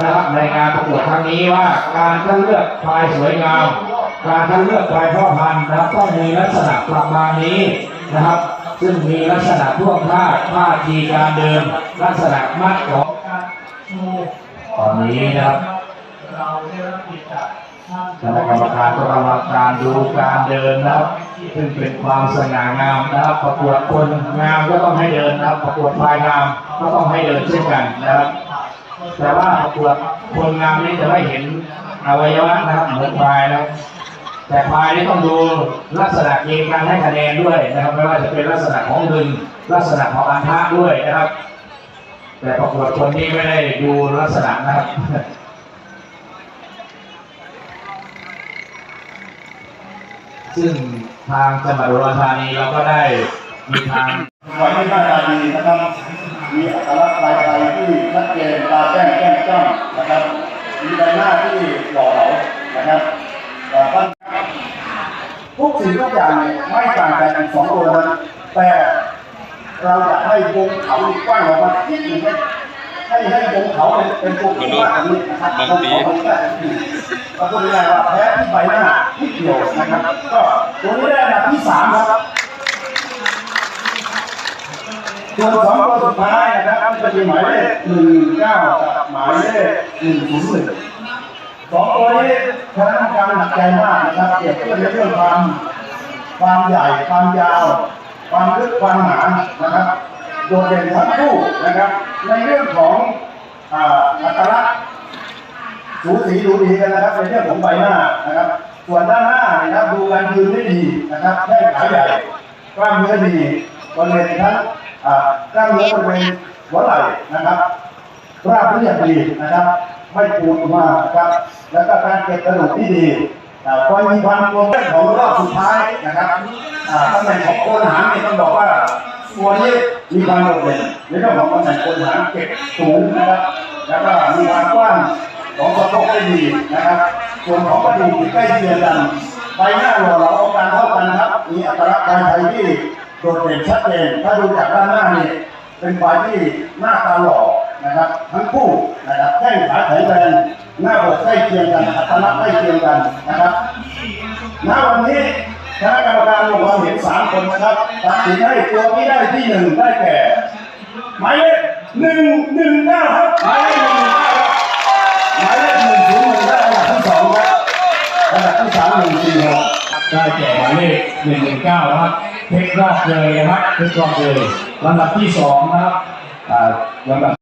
นะครับในงานประกวดครั้งนี้ว่าการคัดเลือกควายสวยงาม การคัดเลือกควายพ่อพันธุ์นะครับต้องมีลักษณะประมาณนี้นะครับ ซึ่งมีลักษณะท่วงท่าท่าทีการเดินลักษณะมัดของตอนนี้นะครับคณะกรรมการก็กำลังการดูการเดินนะครับซึ่งเป็นความสง่างามนะครับ ประกวดคนงามก็ต้องให้เดินนะครับ ประกวดควายงามก็ต้องให้เดินเช่นกันนะครับ แต่ว่าประกวดคนงามนี้จะไม่เห็นอวัยวะนะครับเหมือนควายนะแต่ควายนี่ต้องดูลักษณะเกณฑ์การให้คะแนนด้วยนะครับไม่ว่าจะเป็นลักษณะของดึงลักษณะของอันทะด้วยนะครับ แต่ประกวดคนนี้ไม่ได้ดูลักษณะนะครับซึ่งทางจังหวัดอุดรธานีเราก็ได้มีทางไว้ที่หน้าตาดีนะครับมีอัตลั ชัดเจนตาแจ้งแจ้งจ้องนะครับ มีใบหน้าที่หล่อเหลานะครับแต่ท่านทุกสิ่งทุกอย่างเนี่ยไม่ต่างกันจากสองตัวนั้นแต่เราอยากให้วงเขากว้างออกมาที่หนึ่งให้ให้วงเขาเป็นเป็นวงกว้างอย่างนี้นะครับวงเขาเป็นแบบนี้ก็พูดง่ายๆว่าแพ้ที่ใบหน้าที่เดียวนะครับ ก็ตัวนี้ได้อันดับที่สามครับ ส่วนสองตัวสุดท้ายนะครับจะเป็นหมายเลขหนึ่งเก้ากับหมายเลขหนึ่งศูนย์หนึ่งสองตัวนี้คณะกรรมการหนักใจมากนะครับเกี่ยวกับเรื่องความความใหญ่ความยาว ความลึกความหนานะครับโดดเด่นทั้งคู่นะครับ ในเรื่องของอ่าอัตลักษณ์สูสีดูดีกันนะครับในเรื่องของใบหน้านะครับ ส่วนด้านหน้านะครับดูการยืนได้ดีนะครับแข้งขาใหญ่กล้ามเนื้อดีบริเวณทั้ง กล้ามเนื้อบริเวณหัวไหล่นะครับราบเรียบดีนะครับ ไม่ปูดมากนะครับ แล้วก็การเก็บกระดูกที่ดีอ่าคอยมีความรวเรื่องของรอบสุดท้ายนะครับตำแหน่งของโคนหางเนี่ยต้องบอกว่าตัวนี้มีความโดดเด่นในเรื่องของตำแหน่งโคนหางเก็บสูงนะครับ แล้วก็มีความกว้างของสะโพกได้ดีนะครับ ส่วนของกระดูกใกล้เคียงกันใบหน้าหล่อเหลาเอาการเท่ากันครับ มีอัตลักษณ์การไทยที่ โดดเด่นชัดเจนถ้าดูจากด้านหน้านี่เป็นฝ่ายที่หน้าตาหล่อนะครับ ทั้งคู่นะครับแข้งขาแข็งแรงหน้าอกใกล้เคียงกันอัตลักษณ์ใกล้เคียงกันนะครับณวันนี้คณะกรรมการลงความเห็นสามคนนะครับตัดสินให้ตัวที่ได้ที่หนึ่งได้แก่หมายเลขหนึ่งหนึ่งเก้าครับหมายเลขหนึ่งหนึ่งเก้าหมายเลขหนึ่งศูนย์หนึ่งได้อันดับที่สองครับอันดับที่สามหนึ่งสี่หกได้แก่หมายเลขหนึ่งหนึ่งเก้าครับ เทครอบเลยนะครับเทครอบเลยลำดับที่สองนะครับอ่าลำดับ